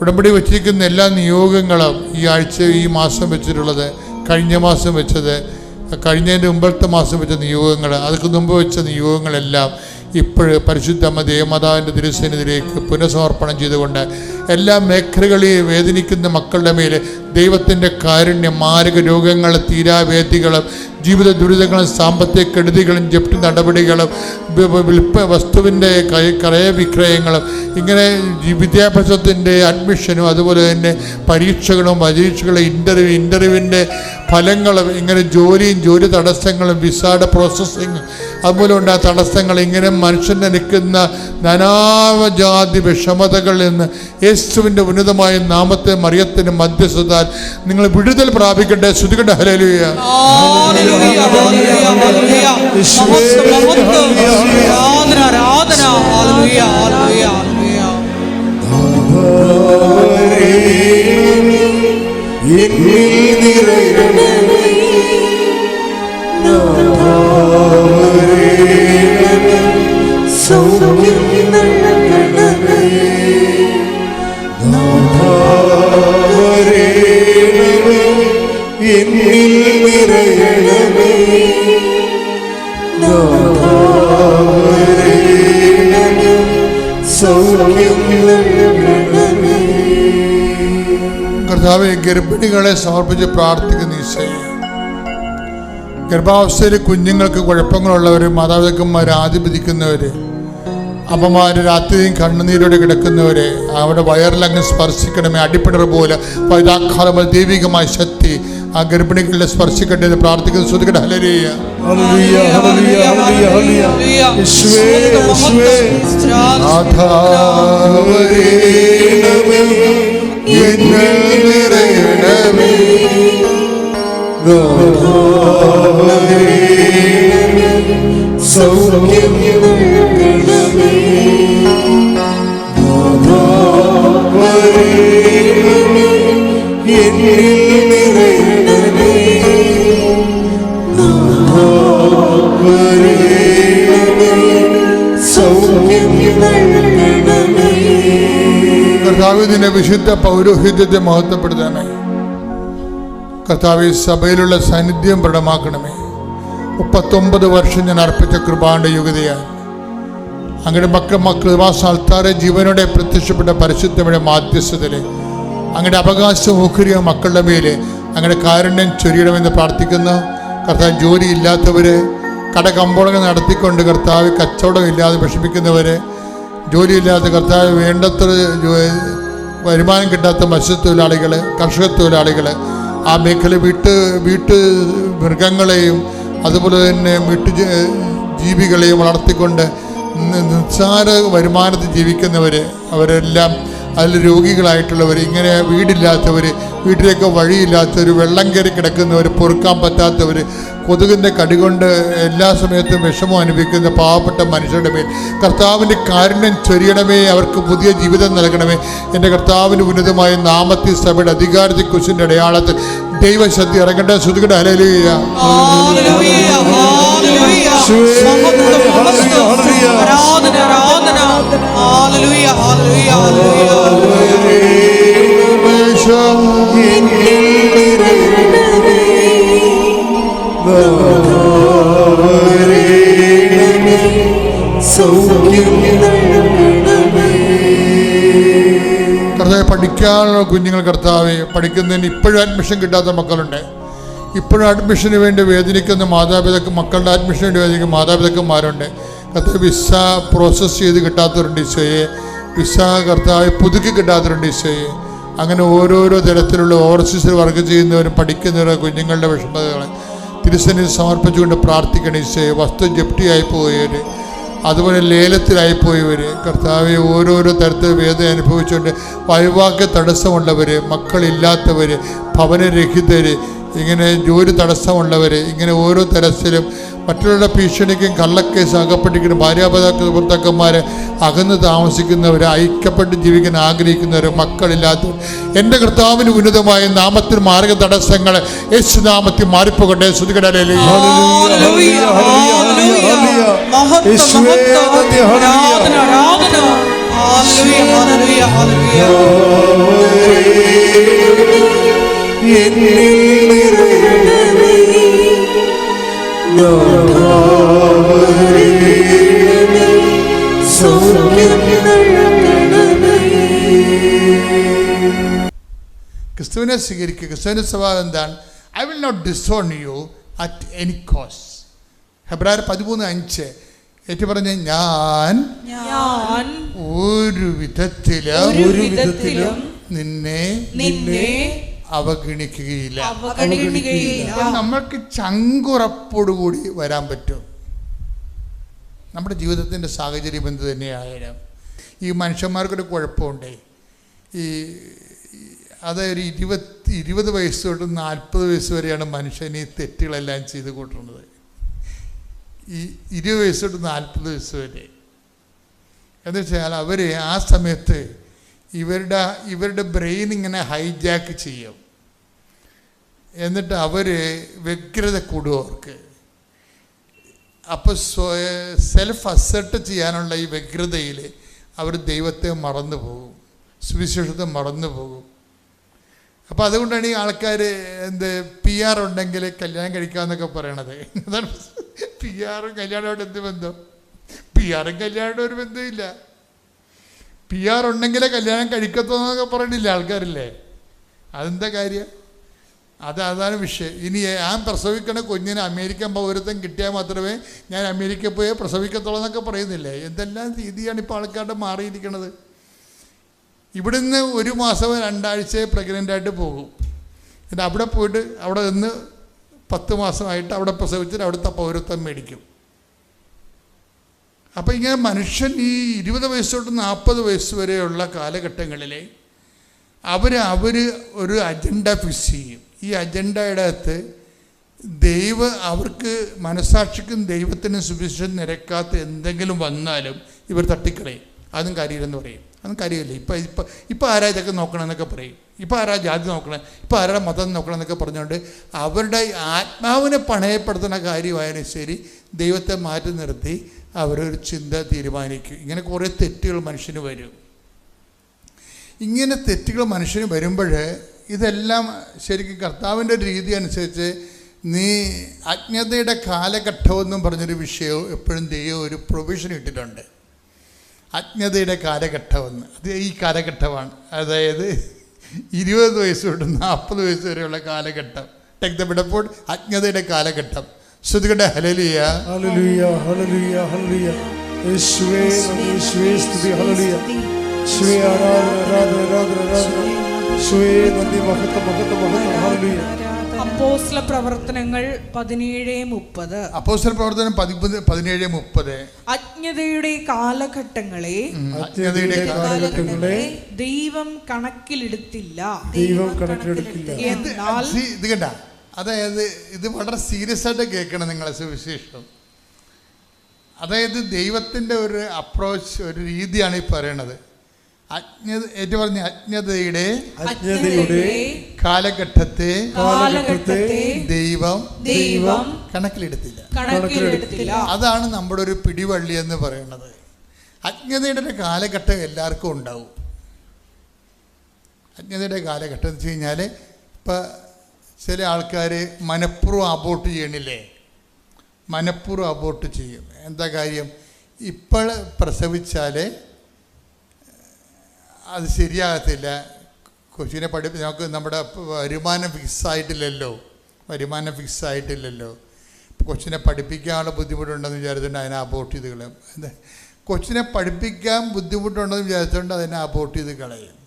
ഉടമ്പടി വെച്ചിരിക്കുന്ന എല്ലാ നിയോഗങ്ങളും ഈ ആഴ്ച ഈ മാസം വെച്ചിട്ടുള്ളത് കഴിഞ്ഞ മാസം വെച്ചത് കഴിഞ്ഞതിന്റെ മുമ്പത്തെ മാസം വെച്ച നിയോഗങ്ങൾ അതൊക്കെ മുമ്പ് വെച്ച നിയോഗങ്ങളെല്ലാം ഇപ്പോഴ് പരിശുദ്ധ അമ്മ ദേവമാതാവിന്റെ തിരുസന്നിധിയിലേക്ക് പുനഃസമർപ്പണം ചെയ്തുകൊണ്ട് എല്ലാ മേഖലകളെയും വേദനിക്കുന്ന മക്കളുടെ മേൽ ദൈവത്തിന്റെ കാരുണ്യം മാരക രോഗങ്ങൾ തീരാവേദികളും ജീവിത ദുരിതങ്ങളും സാമ്പത്തിക കെടുതികളും ജപ്തി നടപടികളും വിൽപ്പ വസ്തുവിന്റെ ക്രയവിക്രയങ്ങളും ഇങ്ങനെ വിദ്യാഭ്യാസത്തിന്റെ അഡ്മിഷനും അതുപോലെ തന്നെ പരീക്ഷകളും പരീക്ഷകളും ഇന്റർവ്യൂ ഇന്റർവ്യൂവിന്റെ ഫലങ്ങളും ഇങ്ങനെ ജോലിയും ജോലി തടസ്സങ്ങളും വിസയുടെ പ്രോസസ്സിങ് അതുപോലെ ഉണ്ട് ആ തടസ്സങ്ങൾ ഇങ്ങനെ മനുഷ്യനെ നിൽക്കുന്ന നാനാവജാതി വിഷമതകളിൽ നിന്ന് യേശുവിന്റെ ഉന്നതമായ നാമത്തെ മറിയത്തിന് മധ്യസ്ഥതാൽ നിങ്ങൾ വിടുതൽ പ്രാപിക്കട്ടെ. ശ്രുതികട്ടെ ഹരലുയ ഹല്ലേലൂയ, എന്നിൽ ഗർഭിണികളെ സമർപ്പിച്ച് പ്രാർത്ഥിക്കുന്ന ഈശോയെ. ഗർഭാവസ്ഥയിൽ കുഞ്ഞുങ്ങൾക്ക് കുഴപ്പങ്ങളുള്ളവർ മാതാപിതാക്കന്മാർ ആധിപതിക്കുന്നവർ അമ്മമാർ രാത്രിയും കണ്ണുനീരോടെ കിടക്കുന്നവരെ അവിടെ വയറിലങ്ങ് സ്പർശിക്കണമേ അടിപ്പിടർ പോലെ വൈതാക്കാലം ദൈവികമായ ശക്തി ആ ഗർഭിണികളെ സ്പർശിക്കട്ടെ എന്ന് പ്രാർത്ഥിക്കുന്ന. ശ്രദ്ധിക്കട്ടെ. ഹലരിയ ഹല്ലേലൂയ ഹല്ലേലൂയ സൗഖ്യം നൽകണമേ കർത്താവ് നിന്റെ വിശുദ്ധ പൗരോഹിത്യത്തെ മഹത്വപ്പെടുത്തണമേ കർത്താവ് സഭയിലുള്ള സാന്നിധ്യം പ്രകടമാക്കണമേ. മുപ്പത്തൊമ്പത് വർഷം ഞാൻ അർപ്പിച്ച കൃപാന്റെ യുഗതയായി അങ്ങയുടെ മക്കൾ അൾത്താറെ ജീവനോടെ പ്രത്യക്ഷപ്പെട്ട പരിശുദ്ധയുടെ മാധ്യസ്ഥതയിലെ അങ്ങയുടെ അവകാശ ഓഹരിയ മക്കളുടെ മേലെ അങ്ങയുടെ കാരുണ്യം ചൊരിയണമെന്ന് പ്രാർത്ഥിക്കുന്നു. കർത്താവ് ജോലിയില്ലാത്തവര് കടകമ്പോളങ്ങൾ നടത്തിക്കൊണ്ട് കർത്താവ് കച്ചവടം ഇല്ലാതെ വിഷമിക്കുന്നവര് ജോലിയില്ലാത്ത കർത്താവ് വേണ്ടത്ര വരുമാനം കിട്ടാത്ത മത്സ്യത്തൊഴിലാളികൾ കർഷക തൊഴിലാളികൾ ആ മേഖല വീട്ട് വീട്ട് മൃഗങ്ങളെയും അതുപോലെ തന്നെ വീട്ടു ജീവികളെയും വളർത്തിക്കൊണ്ട് നിസ്സാര വരുമാനത്തിൽ ജീവിക്കുന്നവർ അവരെല്ലാം അതിൽ രോഗികളായിട്ടുള്ളവർ ഇങ്ങനെ വീടില്ലാത്തവർ വീട്ടിലേക്ക് വഴിയില്ലാത്തവർ വെള്ളം കയറി കിടക്കുന്നവർ പൊറുക്കാൻ പറ്റാത്തവർ കൊതുകിന്റെ കടികൊണ്ട് എല്ലാ സമയത്തും വിഷമം അനുഭവിക്കുന്ന പാവപ്പെട്ട മനുഷ്യരുടെ മേൽ. കർത്താവിന്റെ കാരുണ്യം ചൊരിയണമേ അവർക്ക് പുതിയ ജീവിതം നൽകണമേ. എന്റെ കർത്താവിന്റെ ഉന്നതമായ നാമത്തിൽ സഭയുടെ അധികാരത്തെ കുശിന്റെ അടയാളത്തിൽ ദൈവശക്തി ഇറങ്ങേണ്ട ശ്രുതികട മഹത്വം. ആരാധന, ഹല്ലേലൂയ, ഹല്ലേലൂയ, കർത്താവ് പഠിക്കാനുള്ള കുഞ്ഞുങ്ങൾ കർത്താവ് പഠിക്കുന്നതിന് ഇപ്പോഴും അഡ്മിഷൻ കിട്ടാത്ത മക്കളുണ്ട്. ഇപ്പോഴും അഡ്മിഷന് വേണ്ടി വേദനിക്കുന്ന മാതാപിതാക്കൾ മക്കളുടെ അഡ്മിഷന് വേണ്ടി വേദനിക്കുന്ന മാതാപിതാക്കന്മാരുണ്ട്. കർത്താവ് വിസ പ്രോസസ്സ് ചെയ്ത് കിട്ടാത്തവരുണ്ട് ഈശോയെ വിസ കർത്താവ് പുതുക്കി കിട്ടാത്തവരുണ്ട് ഈശോയെ അങ്ങനെ ഓരോരോ തരത്തിലുള്ള ഓവർസീസിൽ വർക്ക് ചെയ്യുന്നവരും പഠിക്കുന്നവരും കുഞ്ഞുങ്ങളുടെ വിഷമതകളെ തിരുസനിൽ സമർപ്പിച്ചുകൊണ്ട് പ്രാർത്ഥിക്കണം ഈശോയെ. വസ്തു ജപ്തിയായി പോയവർ അതുപോലെ ലേലത്തിലായി പോയവർ കർത്താവെ ഓരോരോ തരത്തിൽ വേദന അനുഭവിച്ചുകൊണ്ട് വൈവാക്യ തടസ്സമുള്ളവർ മക്കളില്ലാത്തവർ ഭവനരഹിതർ ഇങ്ങനെ ജോലി തടസ്സമുള്ളവർ ഇങ്ങനെ ഓരോ തരത്തിലും മറ്റുള്ള ഭീഷണിക്കും കള്ളക്കേസ് അകപ്പെട്ടിരിക്കുന്ന ഭാര്യാപിതാക്കൾ ഭർത്താക്കന്മാർ അകന്ന് താമസിക്കുന്നവർ ഐക്യപ്പെട്ട് ജീവിക്കാൻ ആഗ്രഹിക്കുന്നവർ മക്കളില്ലാത്തവർ എന്റെ കർത്താവിന് ഉന്നതമായ നാമത്തിൽ മാർഗ തടസ്സങ്ങൾ യേശു നാമത്തിൽ മാറിപ്പോകട്ടെ ശ്രുതികടലേ ഹല്ലേലൂയ, ഹല്ലേലൂയ. മഹത്വം, യേശുവേ, മഹത്വം. ആരാധന, ആരാധന. Hallelujah, hallelujah, hallelujah. എന്നിൽ നിറയണമേ ക്രിസ്തുവിനെ സ്വീകരിക്കുക ക്രിസ്തുവിന്റെ സ്വഭാവം എന്താണ്? I will not disown you at any cause ഫെബ്രുവരി പതിമൂന്ന് അഞ്ച് ഏറ്റു പറഞ്ഞ ഞാൻ ഞാൻ ഒരു വിധത്തിലും ഒരു വിധത്തിലും നിന്നെ നിന്നെ അവഗണിക്കുകയില്ല. നമ്മൾക്ക് ചങ്കുറപ്പോടുകൂടി വരാൻ പറ്റും. നമ്മുടെ ജീവിതത്തിന്റെ സാഹചര്യം എന്ത് തന്നെയായാലും ഈ മനുഷ്യന്മാർക്കൊരു കുഴപ്പമുണ്ടേ. ഈ അതൊരു ഇരുപത്തി ഇരുപത് വയസ്സ് തൊട്ട് നാൽപ്പത് വയസ്സ് വരെയാണ് മനുഷ്യൻ ഈ തെറ്റുകളെല്ലാം ചെയ്ത് കൂട്ടുന്നത്. ഈ ഇരുപത് വയസ്സ് തൊട്ട് നാൽപ്പത് വയസ്സ് വരെ. എന്ന് വെച്ചാൽ അവർ ആ സമയത്ത് ഇവരുടെ ഇവരുടെ ബ്രെയിൻ ഇങ്ങനെ ഹൈജാക്ക് ചെയ്യും. എന്നിട്ട് അവർ വ്യഗ്രത കൂടും അവർക്ക്. അപ്പോൾ സെൽഫ് അസെർട്ട് ചെയ്യാനുള്ള ഈ വ്യഗ്രതയിൽ അവർ ദൈവത്തെ മറന്നു പോകും. സുവിശേഷത്തെ മറന്നു പോകും. അപ്പോൾ അതുകൊണ്ടാണ് ഈ ആൾക്കാർ എന്ത് പി ആർ ഉണ്ടെങ്കിൽ കല്യാണം കഴിക്കാമെന്നൊക്കെ പറയണത്. പി ആറും കല്യാണമായിട്ട് എന്ത് ബന്ധം? പി ആറും കല്യാണമായിട്ട് ഒരു ബന്ധമില്ല പി ആർ ഉണ്ടെങ്കിലേ കല്യാണം കഴിക്കത്തുള്ളതൊക്കെ പറയണില്ല ആൾക്കാരില്ലേ? അതെന്താ കാര്യം? അത് അതാണ് വിഷയം. ഇനി ഞാൻ പ്രസവിക്കണ കുഞ്ഞിന് അമേരിക്കൻ പൗരത്വം കിട്ടിയാൽ മാത്രമേ ഞാൻ അമേരിക്കയിൽ പോയി പ്രസവിക്കത്തുള്ളൂ എന്നൊക്കെ പറയുന്നില്ലേ? എന്തെല്ലാം രീതിയാണ് ഇപ്പോൾ ആൾക്കാരുടെ മാറിയിരിക്കണത്? ഇവിടുന്ന് ഒരു മാസം രണ്ടാഴ്ച പ്രഗ്നന്റ് ആയിട്ട് പോകും. എന്നിട്ട് അവിടെ പോയിട്ട് അവിടെ നിന്ന് പത്ത് മാസമായിട്ട് അവിടെ പ്രസവിച്ചിട്ട് അവിടുത്തെ പൗരത്വം മേടിക്കും. അപ്പോൾ ഇങ്ങനെ മനുഷ്യൻ ഈ ഇരുപത് വയസ്സ് തൊട്ട് നാൽപ്പത് വയസ്സ് വരെയുള്ള കാലഘട്ടങ്ങളിൽ അവർ അവർ ഒരു അജണ്ട ഫിക്സ് ചെയ്യും. ഈ അജണ്ടയുടെ അകത്ത് ദൈവ അവർക്ക് മനസാക്ഷിക്കും ദൈവത്തിനും സുവിശേഷം നിരക്കാത്ത എന്തെങ്കിലും വന്നാലും ഇവർ തട്ടിക്കളയും. അതും കാര്യമില്ലെന്ന് പറയും. അതും കാര്യമില്ല. ഇപ്പം ഇപ്പം ഇപ്പം ആരാ ഇതൊക്കെ നോക്കണമെന്നൊക്കെ പറയും. ഇപ്പം ആരാ ജാതി നോക്കണം? ഇപ്പം ആരാ മതം നോക്കണം എന്നൊക്കെ പറഞ്ഞുകൊണ്ട് അവരുടെ ആത്മാവിനെ പണയപ്പെടുത്തുന്ന കാര്യമായാലും ശരി ദൈവത്തെ മാറ്റി നിർത്തി അവരൊരു ചിന്ത തീരുമാനിക്കും. ഇങ്ങനെ കുറേ തെറ്റുകൾ മനുഷ്യന് വരും. ഇങ്ങനെ തെറ്റുകൾ മനുഷ്യന് വരുമ്പോൾ ഇതെല്ലാം ശരിക്കും കർത്താവിന്റെ രീതി അനുസരിച്ച് നീ അജ്ഞതയുടെ കാലഘട്ടമെന്നും പറഞ്ഞൊരു വിഷയവും എപ്പോഴും ദൈവം ഒരു പ്രൊവിഷൻ ഇട്ടിട്ടുണ്ട്. അജ്ഞതയുടെ കാലഘട്ടമെന്ന്. അത് ഈ കാലഘട്ടമാണ്. അതായത് ഇരുപത് വയസ്സ് തൊട്ട് നാൽപ്പത് വയസ്സ് വരെയുള്ള കാലഘട്ടം. ടെക് ദ ബിഡപ്പോൾ അജ്ഞതയുടെ കാലഘട്ടം. ശ്രുതികട്ടെ ഹലലിയ ഹല്ലേലൂയ ഹല്ലേലൂയ ഹല്ലേലൂയ. യേശുവേ യേശുവേ സ്തുതി ഹല്ലേലൂയ. യേശുവേ ആരാധന ആരാധന ആരാധന ആരാധന. യേശുവേ നന്ദി മഹത്വം മഹത്വം മഹത്വം. ഹല്ലേലൂയ. അപ്പോസ്ല പ്രവർത്തനങ്ങൾ പതിനേഴ് മുപ്പത്. അപ്പോസ്റ്റൽ പ്രവർത്തനം പതിനേഴ് മുപ്പത്. അജ്ഞതയുടെ കാലഘട്ടങ്ങളെ അജ്ഞതയുടെ കാലഘട്ടങ്ങളെ ദൈവം കണക്കിലെടുത്തില്ല. ദൈവം കണക്കിലെടുത്തില്ല. എന്നാൽ ഇത് കണ്ട? അതായത് ഇത് വളരെ സീരിയസ് ആയിട്ട് കേൾക്കണം നിങ്ങളെ സുവിശേഷം. അതായത് ദൈവത്തിന്റെ ഒരു അപ്രോച്ച് ഒരു രീതിയാണ് ഈ പറയണത്. അജ്ഞത ഏറ്റവും പറഞ്ഞ അജ്ഞതയുടെ അജ്ഞതയുടെ കാലഘട്ടത്തെ കാലഘട്ടത്തെ ദൈവം ദൈവം കണക്കിലെടുത്തില്ല. കണക്കിലെടുത്തില്ല. അതാണ് നമ്മുടെ ഒരു പിടിവള്ളി എന്ന് പറയുന്നത് അജ്ഞതയുടെ ഒരു കാലഘട്ടം എല്ലാവർക്കും ഉണ്ടാവും. അജ്ഞതയുടെ കാലഘട്ടം എന്ന് വെച്ച് കഴിഞ്ഞാൽ ഇപ്പം ചില ആൾക്കാർ മനഃപൂർവം അബോട്ട് ചെയ്യണില്ലേ? മനഃപൂർവം അബോട്ട് ചെയ്യും. എന്താ കാര്യം? ഇപ്പോൾ പ്രസവിച്ചാൽ അത് ശരിയാകത്തില്ല. കൊച്ചിനെ പഠി നമുക്ക് നമ്മുടെ വരുമാനം ഫിക്സ് ആയിട്ടില്ലല്ലോ. വരുമാനം ഫിക്സ് ആയിട്ടില്ലല്ലോ. കൊച്ചിനെ പഠിപ്പിക്കാനുള്ള ബുദ്ധിമുട്ടുണ്ടെന്ന് വിചാരിച്ചുകൊണ്ട് അതിനെ അബോട്ട് ചെയ്ത് കളയും. കൊച്ചിനെ പഠിപ്പിക്കാൻ ബുദ്ധിമുട്ടുണ്ടെന്ന് വിചാരിച്ചുകൊണ്ട് അതിനെ അബോട്ട് ചെയ്ത് കളയും.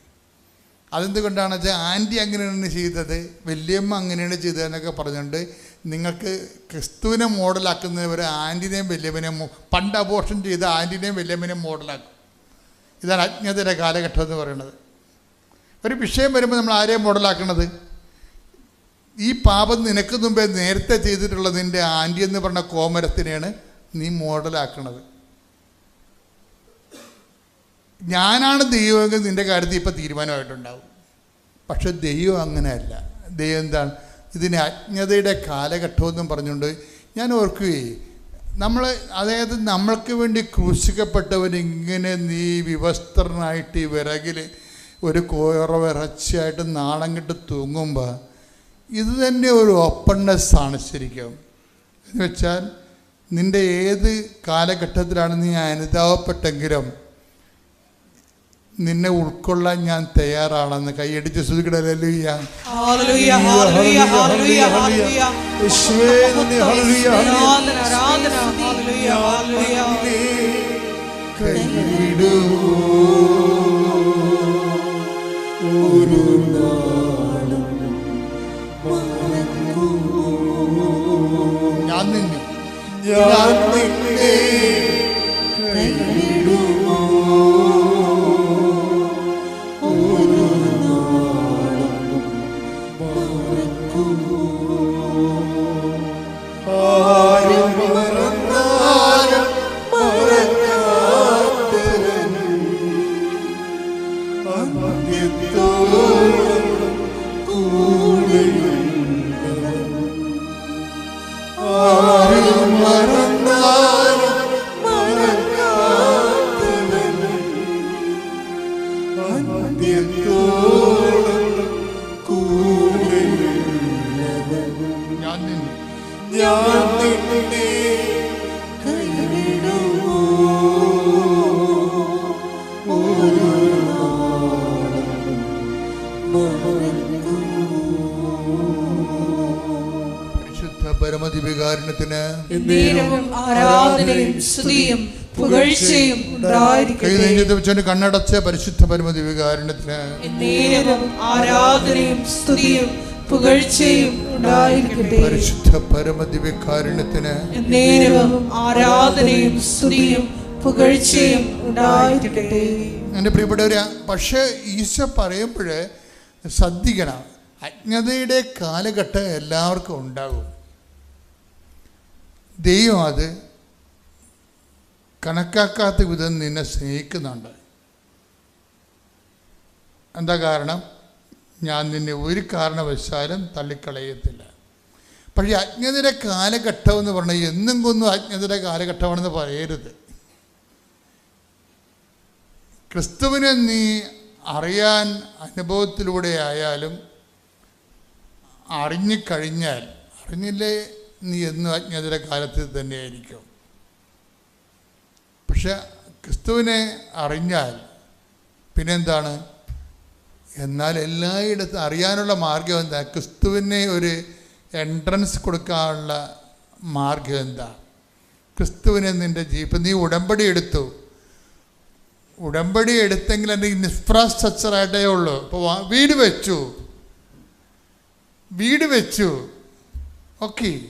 അതെന്തുകൊണ്ടാണെന്ന് വെച്ചാൽ ആന്റി അങ്ങനെയാണ് ചെയ്തത് വല്യമ്മ അങ്ങനെയാണ് ചെയ്തതെന്നൊക്കെ പറഞ്ഞുകൊണ്ട് നിങ്ങൾക്ക് ക്രിസ്തുവിനെ മോഡലാക്കുന്നവർ ആന്റിനെയും വല്യമ്മനെയും പണ്ട് അബോർഷൻ ചെയ്ത ആന്റിനെയും വല്യമ്മനെയും മോഡലാക്കും. ഇതാണ് അജ്ഞതയുടെ കാലഘട്ടം എന്ന് പറയുന്നത്. ഒരു വിഷയം വരുമ്പോൾ നമ്മൾ ആരെയും മോഡലാക്കണത്? ഈ പാപം നിനക്ക് മുമ്പേ നേരത്തെ ചെയ്തിട്ടുള്ള നിന്റെ ആന്റി എന്ന് പറഞ്ഞ കോമരത്തിനെയാണ് നീ മോഡലാക്കണത്. ഞാനാണ് ദൈവമെങ്കിൽ നിന്റെ കാര്യത്തിൽ ഇപ്പം തീരുമാനമായിട്ടുണ്ടാവും. പക്ഷെ ദൈവം അങ്ങനെയല്ല. ദൈവം എന്താണ്? ഇതിനെ അജ്ഞതയുടെ കാലഘട്ടമെന്നും പറഞ്ഞുകൊണ്ട് ഞാൻ ഓർക്കുകയേ നമ്മൾ അതായത് നമ്മൾക്ക് വേണ്ടി ക്രൂശിക്കപ്പെട്ടവൻ ഇങ്ങനെ നീ വിവസ്ത്രനായിട്ട് ഈ വിറകിൽ ഒരു കോറ വിറച്ചിയായിട്ട് നാണം കിട്ട് തൂങ്ങുമ്പോൾ ഇത് തന്നെ ഒരു ഓപ്പൺനെസ് ആണ് ശരിക്കും. എന്ന് വെച്ചാൽ നിന്റെ ഏത് കാലഘട്ടത്തിലാണ് നീ അനുതാപപ്പെട്ടെങ്കിലും നിന്നെ ഉൾക്കൊള്ളാൻ ഞാൻ തയ്യാറാണെന്ന് കൈയടിച്ച് ഞാൻ നിന്നെ ഞാൻ നിന്നെ നേരവും ആരാധനയും സ്തുതിയും പുകഴ്ചയും ഉണ്ടായിരിക്കട്ടെ. കണ്ണടച്ച പരിശുദ്ധ പരമദിവികാരണത്തിന് വികാരണത്തിന് ആരാധനയും സ്തുതിയും പുകഴ്ചയും ഉണ്ടായിരിക്കട്ടെ. പരിശുദ്ധ പരമദിവികാരണത്തിന് നേരവും ആരാധനയും സ്തുതിയും പുകഴ്ചയും ഉണ്ടായിരിക്കട്ടെ. എന്റെ പ്രിയപ്പെട്ടവരെ പക്ഷേ ഈശോ പറയുമ്പോഴേ ശ്രദ്ധിക്കണം. അജ്ഞതയുടെ കാലഘട്ടം എല്ലാവർക്കും ഉണ്ടാകും. ദൈവം അത് കണക്കാക്കാത്ത വിധം നിന്നെ സ്നേഹിക്കുന്നുണ്ട്. എന്താ കാരണം? ഞാൻ നിന്നെ ഒരു കാരണവശാലും തള്ളിക്കളയത്തില്ല. പക്ഷേ അജ്ഞതയുടെ കാലഘട്ടം എന്ന് പറഞ്ഞാൽ എന്നും കൊന്നും അജ്ഞതയുടെ കാലഘട്ടമാണെന്ന് പറയരുത്. ക്രിസ്തുവിനെ നീ അറിയാൻ അനുഭവത്തിലൂടെ ആയാലും അറിഞ്ഞുകഴിഞ്ഞാൽ അറിഞ്ഞില്ലേ? നീ എന്നും അജ്ഞതയുടെ കാലത്തിൽ തന്നെയായിരിക്കും. പക്ഷെ ക്രിസ്തുവിനെ അറിഞ്ഞാൽ പിന്നെന്താണ്? എന്നാൽ എല്ലായിടത്തും അറിയാനുള്ള മാർഗം എന്താ? ക്രിസ്തുവിനെ ഒരു എൻട്രൻസ് കൊടുക്കാനുള്ള മാർഗം എന്താ? ക്രിസ്തുവിനെ നിന്റെ ജീപ്പ് നീ ഉടമ്പടി എടുത്തു. ഉടമ്പടി എടുത്തെങ്കിൽ എന്റെ ഇൻഫ്രാസ്ട്രക്ചറായിട്ടേ ഉള്ളൂ. ഇപ്പോൾ വീട് വെച്ചു. വീട് വെച്ചു. ഓക്കെ.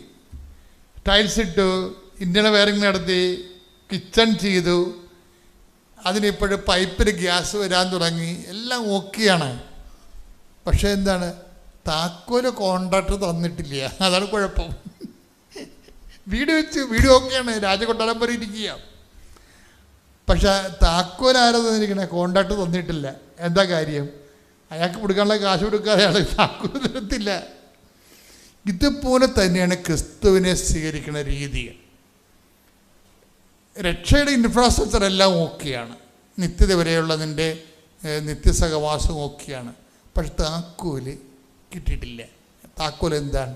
ടൈൽസ് ഇട്ടു ഇന്ത്യൻ വയറിങ് നടത്തി കിച്ചൺ ചെയ്തു. അതിനിപ്പോഴും പൈപ്പിൽ ഗ്യാസ് വരാൻ തുടങ്ങി. എല്ലാം ഓക്കെയാണ് പക്ഷേ എന്താണ്? താക്കോൽ കോൺട്രാക്ടർ തന്നിട്ടില്ല. അതാണ് കുഴപ്പം. വീട് വെച്ച് വീട് ഓക്കെയാണ് രാജകൊട്ടാരം പോലെ ഇരിക്കുക. പക്ഷെ താക്കോൽ ആരാ തന്നിരിക്കണേ? കോൺട്രാക്ട് തന്നിട്ടില്ല. എന്താ കാര്യം? അയാൾക്ക് കൊടുക്കാനുള്ള കാശ് കൊടുക്കാതെയാണ് താക്കോൽ തരത്തില്ല. ഇതുപോലെ തന്നെയാണ് ക്രിസ്തുവിനെ സ്വീകരിക്കുന്ന രീതി. രക്ഷയുടെ ഇൻഫ്രാസ്ട്രക്ചർ എല്ലാം ഓക്കെയാണ്. നിത്യത വരെയുള്ള നിന്റെ ഏഹ്, നിത്യസഹവാസം ഓക്കെയാണ്. പക്ഷെ താക്കോൽ കിട്ടിയിട്ടില്ല. താക്കോൽ എന്താണ്?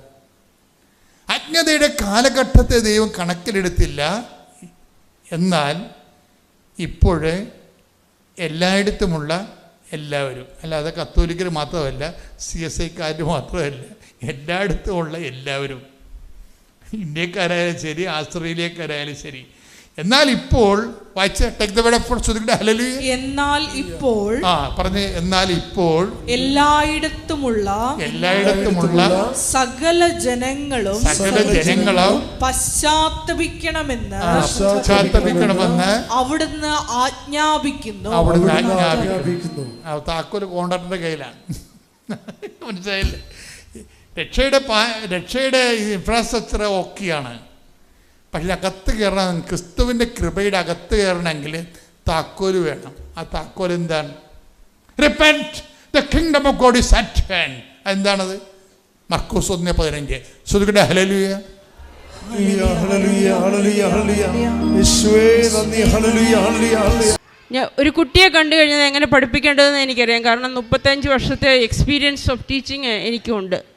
അജ്ഞതയുടെ കാലഘട്ടത്തെ ദൈവം കണക്കിലെടുത്തില്ല. എന്നാൽ ഇപ്പോൾ എല്ലായിടത്തുമുള്ള എല്ലാവരും അല്ലാതെ കത്തോലിക്കർ മാത്രമല്ല സി എസ് ഐക്കാർ മാത്രമല്ല എല്ലായിടത്തുമുള്ള എല്ലാവരും. ഇന്ത്യക്കാരായാലും ശരി ആസ്ട്രേലിയക്കാരായാലും ശരി. എന്നാൽ ഇപ്പോൾ എന്നാൽ ഇപ്പോൾ ആ പറഞ്ഞ് എന്നാൽ ഇപ്പോൾ എല്ലായിടത്തുമുള്ള എല്ലായിടത്തുമുള്ള സകല ജനങ്ങളും സകല ജനങ്ങളും പശ്ചാത്തപിക്കണമെന്ന് പശ്ചാത്തപിക്കണമെന്ന് അവിടുന്ന് ആജ്ഞാപിക്കുന്നു. അവിടുന്ന് ആജ്ഞാപിക്കുന്നു. താക്കോൽ കോണ്ടാക്ടറുടെ കയ്യിലാണ്. മനസ്സിലായില്ലേ? രക്ഷയുടെ പാ രക്ഷയുടെ ഇൻഫ്രാസ്ട്രക്ചർ ഓക്കെയാണ് പക്ഷെ അകത്ത് കയറണം ക്രിസ്തുവിന്റെ കൃപയുടെ അകത്ത് കയറണമെങ്കിൽ താക്കോൽ വേണം. ആ താക്കോൽ എന്താണ്? Repent the kingdom of God is at hand എന്താണത് മർക്കൂസ് ഒന്ന് പതിനഞ്ച്. ശ്രുതികടെ hallelujah hallelujah, hallelujah, hallelujah, hallelujah. Hallelujah, hallelujah, hallelujah. ഞാൻ ഒരു കുട്ടിയെ കണ്ടു കഴിഞ്ഞാൽ എങ്ങനെ പഠിപ്പിക്കേണ്ടതെന്ന് എനിക്കറിയാം. കാരണം മുപ്പത്തഞ്ച് വർഷത്തെ എക്സ്പീരിയൻസ് ഓഫ് ടീച്ചിങ് എനിക്കുണ്ട്.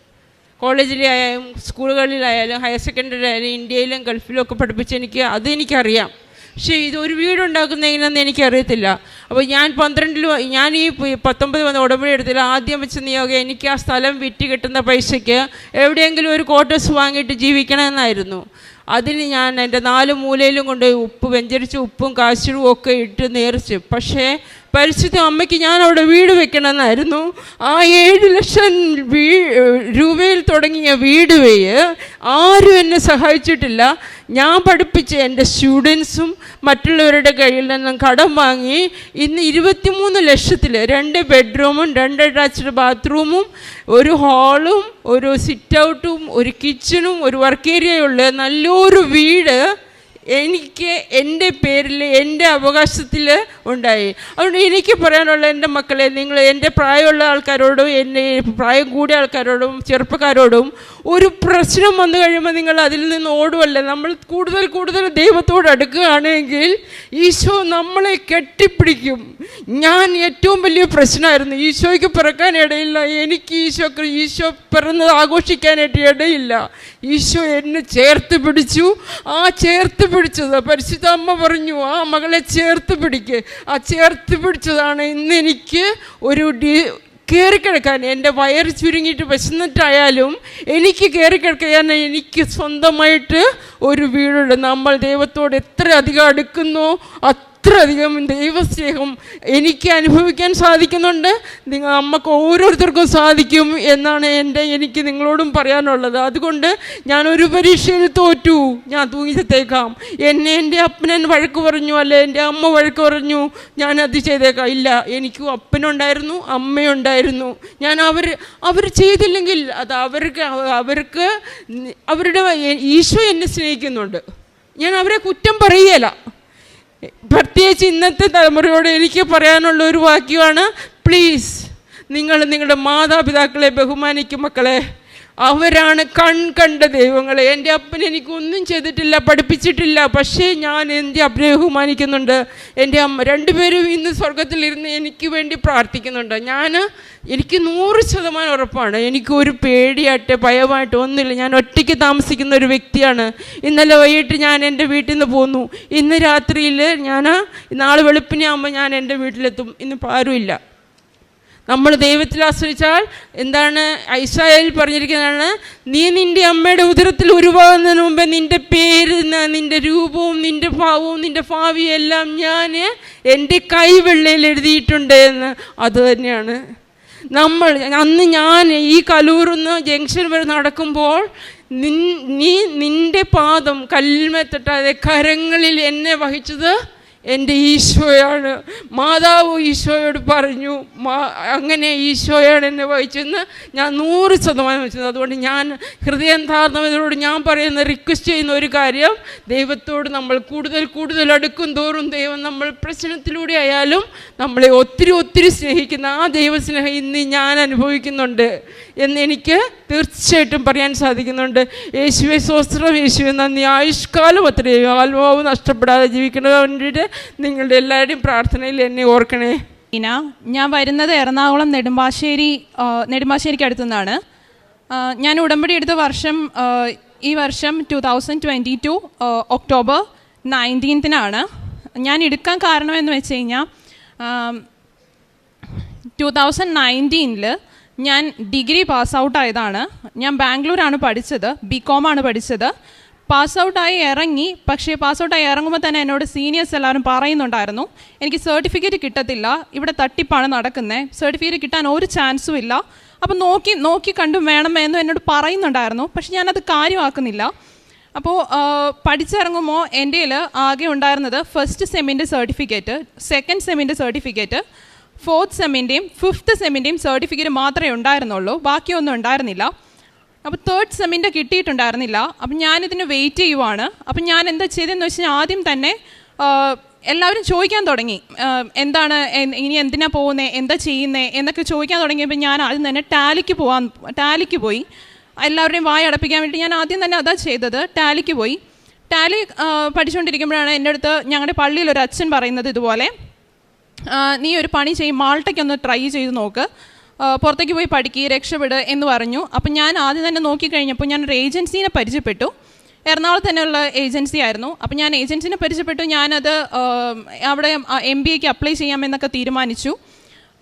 കോളേജിലായാലും സ്കൂളുകളിലായാലും ഹയർ സെക്കൻഡറി ആയാലും ഇന്ത്യയിലും ഗൾഫിലും ഒക്കെ പഠിപ്പിച്ച് എനിക്ക് അതെനിക്കറിയാം പക്ഷേ ഇത് ഒരു വീടുണ്ടാക്കുന്ന എങ്ങനെയാണെന്ന് എനിക്കറിയത്തില്ല. അപ്പോൾ ഞാൻ പന്ത്രണ്ടിൽ ഞാൻ ഈ പത്തൊമ്പത് വന്ന ഉടമ്പടി എടുത്തില്ല. ആദ്യം വെച്ച നിയോഗം എനിക്ക് ആ സ്ഥലം വിറ്റ് കിട്ടുന്ന പൈസയ്ക്ക് എവിടെയെങ്കിലും ഒരു ക്വാർട്ടേഴ്സ് വാങ്ങിയിട്ട് ജീവിക്കണമെന്നായിരുന്നു. അതിന് ഞാൻ എന്റെ നാല് മൂലയിലും കൊണ്ട് ഉപ്പ് വെഞ്ചരിച്ച് ഉപ്പും കാശിടും ഒക്കെ ഇട്ട് നേർച്ചു. പക്ഷേ പരിശുദ്ധ അമ്മയ്ക്ക് ഞാൻ അവിടെ വീട് വെക്കണമെന്നായിരുന്നു. ആ ഏഴ് ലക്ഷം വീ രൂപയിൽ തുടങ്ങിയ വീട് വേയ്. ആരും എന്നെ സഹായിച്ചിട്ടില്ല. ഞാൻ പഠിപ്പിച്ച എന്റെ സ്റ്റുഡൻസും മറ്റുള്ളവരുടെ കയ്യിൽ നിന്നും കടം വാങ്ങി. ഇന്ന് ഇരുപത്തിമൂന്ന് ലക്ഷത്തിൽ രണ്ട് ബെഡ്റൂമും രണ്ട് അറ്റാച്ച്ഡ് ബാത്റൂമും ഒരു ഹാളും ഒരു സിറ്റ് ഔട്ടും ഒരു കിച്ചണും ഒരു വർക്ക് ഏരിയയുള്ള നല്ലൊരു വീട്. എനിക്ക് എന്റെ പേരിൽ എന്റെ അവകാശത്തിൽ ഉണ്ടായി. അതുകൊണ്ട് എനിക്ക് പറയാനുള്ള എന്റെ മക്കളെ നിങ്ങൾ എന്റെ പ്രായമുള്ള ആൾക്കാരോടും എന്റെ പ്രായം കൂടിയ ആൾക്കാരോടും ചെറുപ്പക്കാരോടും ഒരു പ്രശ്നം വന്നു കഴിയുമ്പോൾ നിങ്ങൾ അതിൽ നിന്ന് ഓടുമല്ല നമ്മൾ കൂടുതൽ കൂടുതൽ ദൈവത്തോട് അടുക്കുകയാണെങ്കിൽ ഈശോ നമ്മളെ കെട്ടിപ്പിടിക്കും. ഞാൻ ഏറ്റവും വലിയ പ്രശ്നമായിരുന്നു. ഈശോയ്ക്ക് പിറക്കാൻ ഇടയില്ല. എനിക്ക് ഈശോ ഈശോ പിറന്നത് ആഘോഷിക്കാനായിട്ട് ഇടയില്ല. ഈശോ എന്നെ ചേർത്ത് പിടിച്ചു. ആ ചേർത്ത് പിടിച്ചത്. പരിശുദ്ധ അമ്മ പറഞ്ഞു ആ മകളെ ചേർത്ത് പിടിക്ക്. ആ ചേർത്ത് പിടിച്ചതാണ് ഇന്ന് എനിക്ക് ഒരു ഡി കയറിക്കിടക്കാൻ എന്റെ വയറ് ചുരുങ്ങിയിട്ട് വിശന്നിട്ടായാലും എനിക്ക് കയറിക്കിടക്കാൻ എനിക്ക് സ്വന്തമായിട്ട് ഒരു വീടുണ്ട്. നമ്മൾ ദൈവത്തോട് എത്ര അധികം അടുക്കുന്നോ അത്രയധികം ദൈവസ്നേഹം എനിക്ക് അനുഭവിക്കാൻ സാധിക്കുന്നുണ്ട്. നിങ്ങൾ അമ്മയ്ക്ക് ഓരോരുത്തർക്കും സാധിക്കും എന്നാണ് എന്റെ എനിക്ക് നിങ്ങളോടും പറയാനുള്ളത്. അതുകൊണ്ട് ഞാൻ ഒരു പരീക്ഷയിൽ തോറ്റു. ഞാൻ തൂങ്ങിച്ചത്തേക്കാം എന്നെ എന്റെ അപ്പനൻ വഴക്ക് പറഞ്ഞു അല്ലെ എന്റെ അമ്മ വഴക്ക് പറഞ്ഞു ഞാൻ അത് ചെയ്തേക്കാം. ഇല്ല എനിക്കും അപ്പനുണ്ടായിരുന്നു അമ്മയുണ്ടായിരുന്നു. ഞാൻ അവർ അവർ ചെയ്തില്ലെങ്കിൽ അത് അവർക്ക് അവർക്ക് അവരുടെ ഈശോ എന്നെ സ്നേഹിക്കുന്നുണ്ട്. ഞാൻ അവരെ കുറ്റം പറയുകയില്ല പ്രത്യേകിച്ച് ഇന്നത്തെ തലമുറയോട് എനിക്ക് പറയാനുള്ള ഒരു വാക്യമാണ് പ്ലീസ് നിങ്ങൾ നിങ്ങളുടെ മാതാപിതാക്കളെ ബഹുമാനിക്കും മക്കളെ. അവരാണ് കൺ കണ്ട ദൈവങ്ങളെ. എന്റെ അപ്പൻ എനിക്കൊന്നും ചെയ്തിട്ടില്ല പഠിപ്പിച്ചിട്ടില്ല. പക്ഷേ ഞാൻ എന്റെ അപ്പനെ ബഹുമാനിക്കുന്നുണ്ട്. എന്റെ അമ്മ രണ്ടുപേരും ഇന്ന് സ്വർഗത്തിലിരുന്ന് എനിക്ക് വേണ്ടി പ്രാർത്ഥിക്കുന്നുണ്ട്. ഞാൻ എനിക്ക് നൂറ് ശതമാനം ഉറപ്പാണ്. എനിക്ക് ഒരു പേടിയായിട്ട് ഭയമായിട്ട് ഒന്നുമില്ല. ഞാൻ ഒറ്റയ്ക്ക് താമസിക്കുന്ന ഒരു വ്യക്തിയാണ്. ഇന്നലെ വൈകിട്ട് ഞാൻ എന്റെ വീട്ടിൽ നിന്ന് പോന്നു. ഇന്ന് രാത്രിയിൽ ഞാൻ നാളെ വെളുപ്പിനെ ആകുമ്പോൾ ഞാൻ എന്റെ വീട്ടിലെത്തും. ഇന്ന് ആരുമില്ല. നമ്മൾ ദൈവത്തിൽ ആശ്രയിച്ചാൽ എന്താണ് ഐസായിൽ പറഞ്ഞിരിക്കുന്നതാണ് നീ നിന്റെ അമ്മയുടെ ഉദരത്തിൽ ഉരുവാകുന്നതിന് മുമ്പേ നിന്റെ പേര് നിന്റെ രൂപവും നിന്റെ ഭാവവും നിന്റെ ഭാവിയും എല്ലാം ഞാൻ എന്റെ കൈവെള്ളയിൽ എഴുതിയിട്ടുണ്ട് എന്ന്. അതുതന്നെയാണ് നമ്മൾ അന്ന് ഞാൻ ഈ കലൂർന്ന് ജംഗ്ഷൻ വരെ നടക്കുമ്പോൾ നിൻ നീ നിന്റെ പാദം കല്ലിന്മേൽ കരങ്ങളിൽ എന്നെ വഹിച്ചത് എന്റെ ഈശോയാണ്. മാതാവ് ഈശോയോട് പറഞ്ഞു മാ അങ്ങനെ ഈശോയാണ് എന്നെ വഹിച്ചെന്ന് ഞാൻ നൂറ് ശതമാനം വെച്ചത് അതുകൊണ്ട് ഞാൻ ഹൃദയം താർന്നവരോട് ഞാൻ പറയുന്ന റിക്വസ്റ്റ് ചെയ്യുന്ന ഒരു കാര്യം ദൈവത്തോട് നമ്മൾ കൂടുതൽ കൂടുതൽ അടുക്കും തോറും ദൈവം നമ്മൾ പ്രശ്നത്തിലൂടെ ആയാലും നമ്മളെ ഒത്തിരി ഒത്തിരി സ്നേഹിക്കുന്ന ആ ദൈവസ്നേഹം ഇന്ന് ഞാൻ അനുഭവിക്കുന്നുണ്ട്. എന്ന് എനിക്ക് തീർച്ചയായിട്ടും പറയാൻ സാധിക്കുന്നുണ്ട്. യേശുവെ സ്വസ്ത്രം യേശുവെ നന്ദി. ആയുഷ്കാലം അത്രയും. ആത്മാവ് നഷ്ടപ്പെടാതെ ജീവിക്കുന്നത് വേണ്ടിയിട്ട് നിങ്ങളുടെ എല്ലാവരുടെയും പ്രാർത്ഥനയിൽ എന്നെ ഓർക്കണേ. ഇന ഞാൻ വരുന്നത് എറണാകുളം നെടുമ്പാശ്ശേരി നെടുമ്പാശ്ശേരിക്ക് അടുത്തു നിന്നാണ് ഞാൻ ഉടമ്പടി എടുത്ത വർഷം ഈ വർഷം two thousand twenty two October നയന്റീൻത്തിനാണ് ഞാൻ എടുക്കാൻ കാരണം എന്ന് വെച്ച് കഴിഞ്ഞാൽ ടു തൗസൻഡ് നയന്റീനിൽ ഞാൻ ഡിഗ്രി പാസ് ഔട്ട് ആയതാണ്. ഞാൻ ബാംഗ്ലൂരാണ് പഠിച്ചത് ബി ആണ് പഠിച്ചത്. പാസ് ഔട്ടായി ഇറങ്ങി പക്ഷേ പാസ് ഔട്ടായി ഇറങ്ങുമ്പോൾ തന്നെ എന്നോട് സീനിയേഴ്സ് എല്ലാവരും പറയുന്നുണ്ടായിരുന്നു എനിക്ക് സർട്ടിഫിക്കറ്റ് കിട്ടത്തില്ല ഇവിടെ തട്ടിപ്പാണ് നടക്കുന്നത് സർട്ടിഫിക്കറ്റ് കിട്ടാൻ ഒരു ചാൻസും ഇല്ല. അപ്പോൾ നോക്കി നോക്കി കണ്ടും വേണമെന്നും എന്നോട് പറയുന്നുണ്ടായിരുന്നു പക്ഷെ ഞാനത് കാര്യമാക്കുന്നില്ല. അപ്പോൾ പഠിച്ചിറങ്ങുമ്പോൾ എന്റെ കയ്യിൽ ആകെ ഉണ്ടായിരുന്നത് ഫസ്റ്റ് സെമ്മിന്റെ സർട്ടിഫിക്കറ്റ് സെക്കൻഡ് സെമ്മിന്റെ സർട്ടിഫിക്കറ്റ് ഫോർത്ത് സെമ്മിന്റെയും ഫിഫ്ത്ത് സെമ്മിന്റെയും സർട്ടിഫിക്കറ്റ് മാത്രമേ ഉണ്ടായിരുന്നുള്ളൂ. ബാക്കിയൊന്നും ഉണ്ടായിരുന്നില്ല. അപ്പോൾ തേർഡ് സെമ്മിന്റെ കിട്ടിയിട്ടുണ്ടായിരുന്നില്ല. അപ്പം ഞാനിതിന് വെയിറ്റ് ചെയ്യുവാണ്. അപ്പം ഞാൻ എന്താ ചെയ്തതെന്ന് വെച്ച് കഴിഞ്ഞാൽ ആദ്യം തന്നെ എല്ലാവരും ചോദിക്കാൻ തുടങ്ങി. എന്താണ് ഇനി എന്തിനാ പോകുന്നത് എന്താ ചെയ്യുന്നത് എന്നൊക്കെ ചോദിക്കാൻ തുടങ്ങിയപ്പോൾ ഞാൻ ആദ്യം തന്നെ ടാലിക്ക് പോകാൻ ടാലിക്ക് പോയി. എല്ലാവരുടെയും വായ അടപ്പിക്കാൻ വേണ്ടി ഞാൻ ആദ്യം തന്നെ അതാ ചെയ്തത് ടാലിക്ക് പോയി. ടാലി പഠിച്ചുകൊണ്ടിരിക്കുമ്പോഴാണ് എന്റെ അടുത്ത് ഞങ്ങളുടെ പള്ളിയിൽ ഒരു അച്ഛൻ പറയുന്നത് ഇതുപോലെ നീ ഒരു പണി ചെയ്യും മാൾട്ടയ്ക്കൊന്ന് ട്രൈ ചെയ്ത് നോക്ക്. പുറത്തേക്ക് പോയി പഠിക്കുക രക്ഷപ്പെട് എന്ന് പറഞ്ഞു. അപ്പം ഞാൻ ആദ്യം തന്നെ നോക്കിക്കഴിഞ്ഞപ്പോൾ ഞാൻ ഒരു ഏജൻസീനെ പരിചയപ്പെട്ടു. എറണാകുളത്ത് തന്നെയുള്ള ഏജൻസി ആയിരുന്നു. അപ്പം ഞാൻ ഏജൻസിനെ പരിചയപ്പെട്ടു. ഞാനത് അവിടെ എം ബി എക്ക് അപ്ലൈ ചെയ്യാമെന്നൊക്കെ തീരുമാനിച്ചു.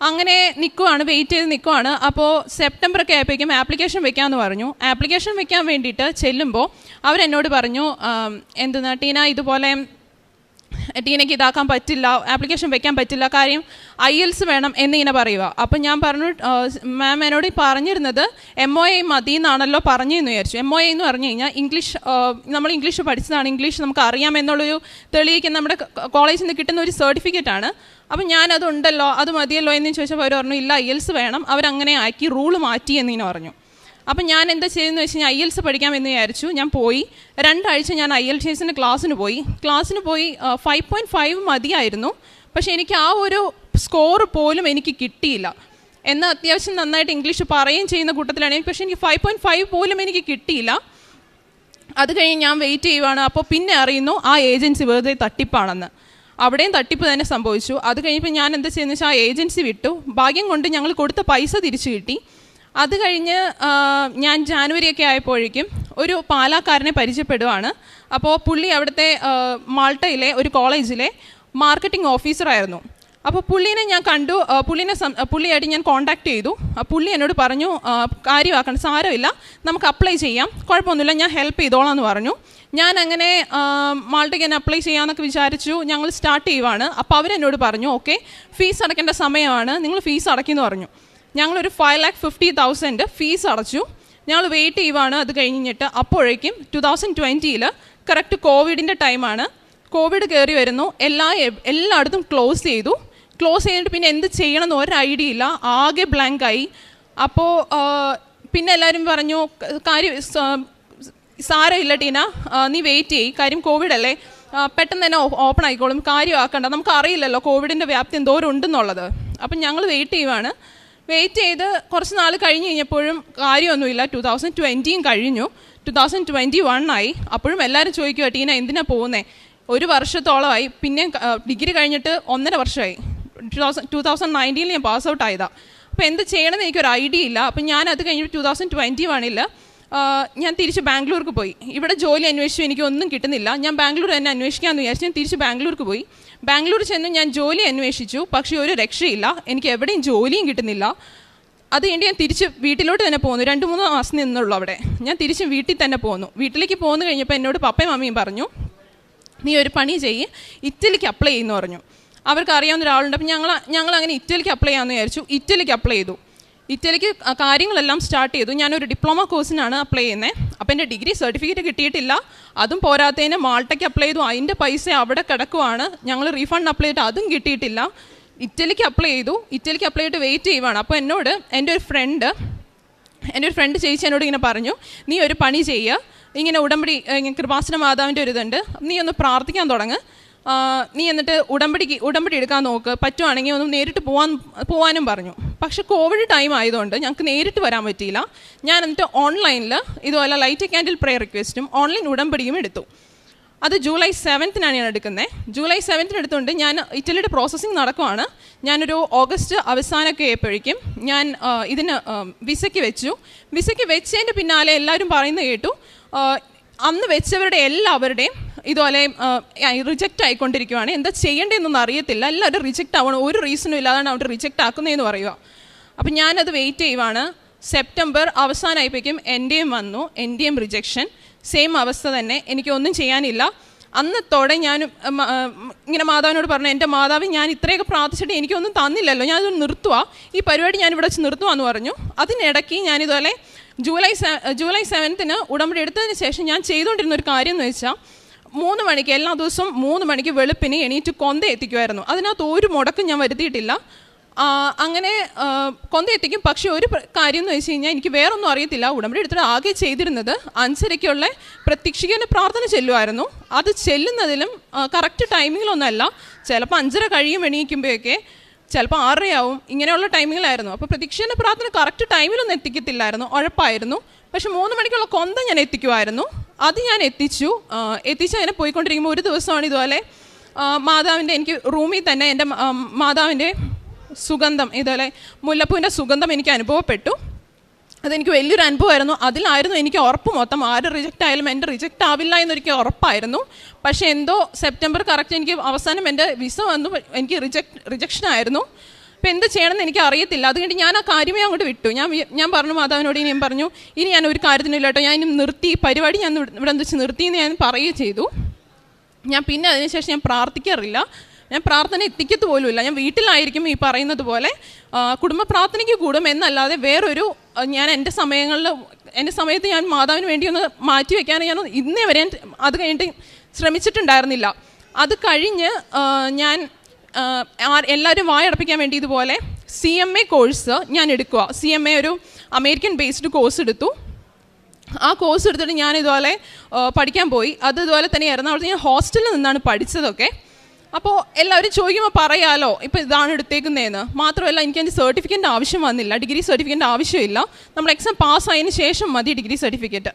അങ്ങനെ നിൽക്കുവാണ് വെയിറ്റ് ചെയ്ത് നിൽക്കുവാണ് അപ്പോൾ സെപ്റ്റംബർ ഒക്കെ ആയപ്പോഴേക്കും ആപ്ലിക്കേഷൻ വെക്കാമെന്ന് പറഞ്ഞു. ആപ്ലിക്കേഷൻ വെക്കാൻ വേണ്ടിയിട്ട് ചെല്ലുമ്പോൾ അവരെന്നോട് പറഞ്ഞു എന്തെന്നാ ടീന ഇതുപോലെ ടീനയ്ക്ക് ഇതാക്കാൻ പറ്റില്ല ആപ്ലിക്കേഷൻ വെക്കാൻ പറ്റില്ല കാര്യം ഐ എൽസ് വേണം എന്നിങ്ങനെ പറയുക. അപ്പം ഞാൻ പറഞ്ഞു മാം എന്നോട് പറഞ്ഞിരുന്നത് എം ഒ എ മതി എന്നാണല്ലോ പറഞ്ഞതെന്ന് വിചാരിച്ചു. എം ഒ എ എന്ന് പറഞ്ഞു കഴിഞ്ഞാൽ ഇംഗ്ലീഷ് നമ്മൾ ഇംഗ്ലീഷ് പഠിച്ചതാണ്. ഇംഗ്ലീഷ് നമുക്ക് അറിയാം എന്നുള്ളൊരു തെളിയിക്കുന്ന നമ്മുടെ കോളേജിൽ നിന്ന് കിട്ടുന്ന ഒരു സർട്ടിഫിക്കറ്റ് ആണ്. അപ്പം ഞാനതുണ്ടല്ലോ അത് മതിയല്ലോ എന്ന് ചോദിച്ചപ്പോൾ അവർ പറഞ്ഞു ഇല്ല ഐ എൽസ് വേണം. അവരങ്ങനെ ആക്കി റൂൾ മാറ്റി എന്നിങ്ങനെ പറഞ്ഞു. അപ്പം ഞാൻ എന്താ ചെയ്യുന്നത് വെച്ച് കഴിഞ്ഞാൽ ഐ എൽസ് പഠിക്കാമെന്ന് വിചാരിച്ചു. ഞാൻ പോയി. രണ്ടാഴ്ച ഞാൻ ഐ എൽ ടി ക്ലാസ്സിന് പോയി. ക്ലാസ്സിന് പോയി ഫൈവ് പോയിന്റ് ഫൈവ് മതിയായിരുന്നു. പക്ഷേ എനിക്ക് ആ ഒരു സ്കോർ പോലും എനിക്ക് കിട്ടിയില്ല. എന്നാൽ അത്യാവശ്യം നന്നായിട്ട് ഇംഗ്ലീഷ് പറയുകയും ചെയ്യുന്ന കൂട്ടത്തിലാണ് പക്ഷേ എനിക്ക് ഫൈവ് പോയിന്റ് ഫൈവ് പോലും എനിക്ക് കിട്ടിയില്ല. അത് കഴിഞ്ഞ് ഞാൻ വെയിറ്റ് ചെയ്യുവാണ്. അപ്പോൾ പിന്നെ അറിയുന്നു ആ ഏജൻസി വെറുതെ തട്ടിപ്പാണെന്ന്. അവിടെയും തട്ടിപ്പ് തന്നെ സംഭവിച്ചു. അത് കഴിഞ്ഞപ്പോൾ ഞാൻ എന്താ ചെയ്യുന്നത് വെച്ചാൽ ആ ഏജൻസി വിട്ടു. ഭാഗ്യം കൊണ്ട് ഞങ്ങൾ കൊടുത്ത പൈസ തിരിച്ചു കിട്ടി. അത് കഴിഞ്ഞ് ഞാൻ ജാനുവരിയൊക്കെ ആയപ്പോഴേക്കും ഒരു പാലാക്കാരനെ പരിചയപ്പെടുവാണ്. അപ്പോൾ പുള്ളി അവിടുത്തെ മാൾട്ടയിലെ ഒരു കോളേജിലെ മാർക്കറ്റിംഗ് ഓഫീസറായിരുന്നു അപ്പോൾ പുള്ളീനെ ഞാൻ കണ്ടു. പുള്ളീനെ പുള്ളിയായിട്ട് ഞാൻ കോൺടാക്ട് ചെയ്തു. പുള്ളി എന്നോട് പറഞ്ഞു കാര്യമാക്കണം സാരമില്ല. നമുക്ക് അപ്ലൈ ചെയ്യാം. കുഴപ്പമൊന്നുമില്ല ഞാൻ ഹെൽപ്പ് ചെയ്തോളാം എന്ന് പറഞ്ഞു. ഞാൻ അങ്ങനെ മാൾട്ടയ്ക്ക് തന്നെ അപ്ലൈ ചെയ്യാമെന്നൊക്കെ വിചാരിച്ചു. ഞങ്ങൾ സ്റ്റാർട്ട് ചെയ്യുവാണ്. അപ്പോൾ അവരെന്നോട് പറഞ്ഞു ഓക്കെ ഫീസ് അടയ്ക്കേണ്ട സമയമാണ്. നിങ്ങൾ ഫീസ് അടയ്ക്കുമെന്ന് പറഞ്ഞു. ഞങ്ങളൊരു five lakh fifty thousand fees അടച്ചു. ഞങ്ങൾ വെയിറ്റ് ചെയ്യുവാണ്. അത് കഴിഞ്ഞിട്ട് അപ്പോഴേക്കും ടു തൗസൻഡ് ട്വന്റിയിൽ കറക്റ്റ് കോവിഡിന്റെ ടൈമാണ് കോവിഡ് കയറി വരുന്നു. എല്ലാ എല്ലായിടത്തും ക്ലോസ് ചെയ്തു. ക്ലോസ് ചെയ്തിട്ട് പിന്നെ എന്ത് ചെയ്യണമെന്ന് ഒരു ഐഡിയ ഇല്ല. ആകെ ബ്ലാങ്ക് ആയി. അപ്പോൾ പിന്നെ എല്ലാവരും പറഞ്ഞു കാര്യം സാരമില്ല ടീന. നീ വെയിറ്റ് ചെയ്യ്. കാര്യം കോവിഡ് അല്ലേ? പെട്ടെന്ന് തന്നെ ഓപ്പൺ ആയിക്കോളും. കാര്യമാക്കണ്ട. നമുക്ക് അറിയില്ലല്ലോ കോവിഡിന്റെ വ്യാപ്തി എന്തോരം ഉണ്ടെന്നുള്ളത്. അപ്പം ഞങ്ങൾ വെയിറ്റ് ചെയ്യുവാണ്. വെയിറ്റ് ചെയ്ത് കുറച്ച് നാൾ കഴിഞ്ഞ് കഴിഞ്ഞപ്പോഴും കാര്യമൊന്നുമില്ല. ടു തൗസൻഡ് ട്വന്റിയും കഴിഞ്ഞു. ടു തൗസൻഡ് ട്വന്റി വണ്ണായി അപ്പോഴും എല്ലാവരും ചോദിക്കുക ടീന എന്തിനാ പോകുന്നത് ഒരു വർഷത്തോളമായി. പിന്നെ ഡിഗ്രി കഴിഞ്ഞിട്ട് ഒന്നര വർഷമായി. ടു തൗസൻഡ് ടു തൗസൻഡ് നയന്റീനിൽ ഞാൻ പാസ് ഔട്ട് ആയതാണ് അപ്പോൾ എന്ത് ചെയ്യണമെന്ന് എനിക്കൊരു ഐഡിയ ഇല്ല. അപ്പം ഞാൻ അത് കഴിഞ്ഞിട്ട് ടു തൗസൻഡ് ട്വന്റി വണ്ണിൽ ഞാൻ തിരിച്ച് ബാംഗ്ലൂർക്ക് പോയി. ഇവിടെ ജോലി അന്വേഷിച്ചു എനിക്ക് ഒന്നും കിട്ടുന്നില്ല. ഞാൻ ബാംഗ്ലൂർ തന്നെ അന്വേഷിക്കാമെന്ന് വിചാരിച്ചു ഞാൻ തിരിച്ച് ബാംഗ്ലൂർക്ക് പോയി. ബാംഗ്ലൂർ ചെന്ന് ഞാൻ ജോലി അന്വേഷിച്ചു. പക്ഷേ ഒരു രക്ഷയില്ല. എനിക്ക് എവിടെയും ജോലിയും കിട്ടുന്നില്ല. അത് കഴിഞ്ഞ് ഞാൻ തിരിച്ച് വീട്ടിലോട്ട് തന്നെ പോന്നു. രണ്ട് മൂന്ന് മാസം നിന്നുള്ളൂ അവിടെ. ഞാൻ തിരിച്ച് വീട്ടിൽ തന്നെ പോന്നു. വീട്ടിലേക്ക് പോന്നു കഴിഞ്ഞപ്പോൾ എന്നോട് പപ്പയും മമ്മിയും പറഞ്ഞു നീ ഒരു പണി ചെയ്യ്. ഇറ്റലിക്ക് അപ്ലൈ ചെയ്യുന്നു പറഞ്ഞു. അവർക്ക് അറിയാവുന്ന ഒരാളുണ്ട്. അപ്പം ഞങ്ങൾ ഞങ്ങൾ അങ്ങനെ ഇറ്റലിക്ക് അപ്ലൈ ചെയ്യാമെന്ന് വിചാരിച്ചു. ഇറ്റലിക്ക് അപ്ലൈ ചെയ്തു. ഇറ്റലിക്ക് കാര്യങ്ങളെല്ലാം സ്റ്റാർട്ട് ചെയ്തു. ഞാനൊരു ഡിപ്ലോമ കോഴ്സിനാണ് അപ്ലൈ ചെയ്യുന്നത് അപ്പോൾ എന്റെ ഡിഗ്രി സർട്ടിഫിക്കറ്റ് കിട്ടിയിട്ടില്ല. അതും പോരാത്തതിന് മാൾട്ടയ്ക്ക് അപ്ലൈ ചെയ്തു. അതിന്റെ പൈസ അവിടെ കിടക്കുവാണ്. ഞങ്ങൾ റീഫണ്ട് അപ്ലൈ ചെയ്തിട്ട് അതും കിട്ടിയിട്ടില്ല. ഇറ്റലിക്ക് അപ്ലൈ ചെയ്തു. ഇറ്റലിക്ക് അപ്ലൈ ചെയ്തിട്ട് വെയിറ്റ് ചെയ്യുവാണ്. അപ്പോൾ എന്നോട് എന്റെ ഒരു ഫ്രണ്ട് എന്റെ ഒരു ഫ്രണ്ട് ചേച്ചി എന്നോട് ഇങ്ങനെ പറഞ്ഞു നീ ഒരു പണി ചെയ്യുക ഇങ്ങനെ ഉടമ്പടി കൃപാസന മാതാവിന്റെ ഒരു ഇതുണ്ട്. നീ ഒന്ന് പ്രാർത്ഥിക്കാൻ തുടങ്ങ്. നീ എന്നിട്ട് ഉടമ്പടിക്ക് ഉടമ്പടി എടുക്കാൻ നോക്ക്. പറ്റുവാണെങ്കിൽ ഒന്ന് നേരിട്ട് പോവാൻ പോവാനും പറഞ്ഞു. പക്ഷെ കോവിഡ് ടൈം ആയതുകൊണ്ട് ഞങ്ങൾക്ക് നേരിട്ട് വരാൻ പറ്റിയില്ല. ഞാൻ എന്നിട്ട് ഓൺലൈനിൽ ഇതുപോലെ ലൈറ്റ് ക്യാൻഡിൽ പ്രെയർ റിക്വസ്റ്റും ഓൺലൈൻ ഉടമ്പടിയും എടുത്തു. അത് ജൂലൈ സെവൻത്തിനാണ് ഞാൻ എടുക്കുന്നത് ജൂലൈ സെവൻത്തിന് എടുത്തുകൊണ്ട് ഞാൻ ഇറ്റലിയുടെ പ്രോസസ്സിങ് നടക്കുവാണ്. ഞാനൊരു ഓഗസ്റ്റ് അവസാനമൊക്കെ ആയപ്പോഴേക്കും ഞാൻ ഇതിന് വിസയ്ക്ക് വെച്ചു. വിസയ്ക്ക് വെച്ചതിന്റെ പിന്നാലെ എല്ലാവരും പറയുന്നത് കേട്ടു. അന്ന് വെച്ചവരുടെ എല്ലാവരുടെയും ഇതുപോലെ റിജക്റ്റ് ആയിക്കൊണ്ടിരിക്കുവാണ്. എന്താ ചെയ്യേണ്ടതെന്നൊന്നും അറിയത്തില്ല. എല്ലാവരും റിജക്റ്റ് ആവണം. ഒരു റീസണും ഇല്ലാതാണ് അവിടെ റിജക്റ്റ് ആക്കുന്നതെന്ന് പറയുക അപ്പം ഞാനത് വെയിറ്റ് ചെയ്യുവാണ്. സെപ്റ്റംബർ അവസാനമായപ്പോഴേക്കും എന്റെയും വന്നു. എന്റെയും റിജക്ഷൻ സെയിം അവസ്ഥ തന്നെ. എനിക്കൊന്നും ചെയ്യാനില്ല. അന്നത്തോടെ ഞാൻ ഇങ്ങനെ മാതാവിനോട് പറഞ്ഞു എന്റെ മാതാവ് ഞാൻ ഇത്രയൊക്കെ പ്രാർത്ഥിച്ചിട്ട് എനിക്കൊന്നും തന്നില്ലല്ലോ. ഞാനത് നിർത്തുക ഈ പരിപാടി ഞാൻ ഇവിടെ വെച്ച് നിർത്തുവാന്ന് പറഞ്ഞു. അതിനിടയ്ക്ക് ഞാനിതുപോലെ ജൂലൈ ജൂലൈ സെവൻത്തിന് ഉടമ്പടി എടുത്തതിന് ശേഷം ഞാൻ ചെയ്തുകൊണ്ടിരുന്ന ഒരു കാര്യം എന്ന് വെച്ചാൽ മൂന്ന് മണിക്ക് എല്ലാ ദിവസവും മൂന്ന് മണിക്ക് വെളുപ്പിന് എണീറ്റ് കൊന്ത എത്തിക്കുമായിരുന്നു അതിനകത്ത് ഒരു മുടക്കം ഞാൻ വരുത്തിയിട്ടില്ല. അങ്ങനെ കൊന്ത എത്തിക്കും. പക്ഷേ ഒരു കാര്യം എന്ന് വെച്ച് കഴിഞ്ഞാൽ എനിക്ക് വേറൊന്നും അറിയത്തില്ല. ഉടമ്പടി എടുത്തിട്ട് ആകെ ചെയ്തിരുന്നത് അഞ്ചരയ്ക്കുള്ള പ്രത്യക്ഷിക്കുന്ന പ്രാർത്ഥന ചെല്ലുമായിരുന്നു അത് ചെല്ലുന്നതിലും കറക്റ്റ് ടൈമിങ്ങിലൊന്നുമല്ല ചിലപ്പോൾ അഞ്ചര കഴിയും എണീക്കുമ്പോഴൊക്കെ. ചിലപ്പോൾ ആറരയാവും. ഇങ്ങനെയുള്ള ടൈമിങ്ങിലായിരുന്നു അപ്പോൾ പ്രതീക്ഷേന്റെ പ്രാർത്ഥന കറക്റ്റ് ടൈമിലൊന്നും എത്തിക്കത്തില്ലായിരുന്നു. ഉഴപ്പായിരുന്നു. പക്ഷെ മൂന്ന് മണിക്കുള്ള കൊന്ത ഞാൻ എത്തിക്കുമായിരുന്നു അത് ഞാൻ എത്തിച്ചു. എത്തിച്ച് അങ്ങനെ പോയിക്കൊണ്ടിരിക്കുമ്പോൾ ഒരു ദിവസമാണ് ഇതുപോലെ മാതാവിന്റെ എനിക്ക് റൂമിൽ തന്നെ എന്റെ മാതാവിന്റെ സുഗന്ധം ഇതുപോലെ മുല്ലപ്പൂവിന്റെ സുഗന്ധം എനിക്ക് അനുഭവപ്പെട്ടു. അതെനിക്ക് വലിയൊരു അനുഭവമായിരുന്നു. അതിലായിരുന്നു എനിക്ക് ഉറപ്പ് മൊത്തം. ആര് റിജക്റ്റ് ആയാലും എന്റെ റിജക്റ്റ് ആവില്ല എന്നൊരിക്കൽ ഉറപ്പായിരുന്നു. പക്ഷേ എന്തോ സെപ്റ്റംബർ കറക്റ്റ് എനിക്ക് അവസാനം എന്റെ വിസ വന്നു. എനിക്ക് റിജക്ട് റിജക്ഷൻ ആയിരുന്നു. അപ്പോൾ എന്ത് ചെയ്യണമെന്ന് എനിക്ക് അറിയത്തില്ല. അതുകൊണ്ട് ഞാൻ ആ കാര്യമേ അങ്ങോട്ട് വിട്ടു. ഞാൻ ഞാൻ പറഞ്ഞു മാതാവിനോട് ഇനി ഞാൻ പറഞ്ഞു ഇനി ഞാൻ ഒരു കാര്യത്തിനില്ല കേട്ടോ ഞാൻ ഇനി നിർത്തി പരിപാടി ഞാൻ ഇവിടെ വെച്ച് നിർത്തി എന്ന് ഞാൻ പറയുകയും ചെയ്തു. ഞാൻ പിന്നെ അതിനുശേഷം ഞാൻ പ്രാർത്ഥിക്കാറില്ല. ഞാൻ പ്രാർത്ഥന എത്തിക്കത്ത് പോലുമില്ല ഞാൻ വീട്ടിലായിരിക്കും ഈ പറയുന്നത് പോലെ കുടുംബ പ്രാർത്ഥനയ്ക്ക് കൂടും എന്നല്ലാതെ വേറൊരു ഞാൻ എന്റെ സമയങ്ങളിൽ എന്റെ സമയത്ത് ഞാൻ മാതാവിന് വേണ്ടി ഒന്ന് മാറ്റി വയ്ക്കാൻ ഞാൻ ഇന്നേ വരെ അത് കഴിഞ്ഞിട്ട് ശ്രമിച്ചിട്ടുണ്ടായിരുന്നില്ല. അത് കഴിഞ്ഞ് ഞാൻ എല്ലാവരും വായടപ്പിക്കാൻ വേണ്ടി ഇതുപോലെ സി എം എ കോഴ്സ് ഞാൻ എടുക്കുക സി എം എ ഒരു അമേരിക്കൻ ബേസ്ഡ് കോഴ്സ് എടുത്തു. ആ കോഴ്സ് എടുത്തിട്ട് ഞാൻ ഇതുപോലെ പഠിക്കാൻ പോയി. അത് ഇതുപോലെ തന്നെ എറണാകുളത്ത് ഞാൻ ഹോസ്റ്റലിൽ നിന്നാണ് പഠിച്ചതൊക്കെ. അപ്പോൾ എല്ലാവരും ചോദിക്കുമ്പോൾ പറയാലോ ഇപ്പോൾ ഇതാണ് എടുത്തേക്കുന്നതെന്ന് മാത്രമല്ല എനിക്ക് അതിന്റെ സർട്ടിഫിക്കറ്റ് ആവശ്യം വന്നില്ല. ഡിഗ്രി സർട്ടിഫിക്കറ്റ് ആവശ്യമില്ല. നമ്മൾ എക്സാം പാസ്സായതിന് ശേഷം മതി ഡിഗ്രി സർട്ടിഫിക്കറ്റ്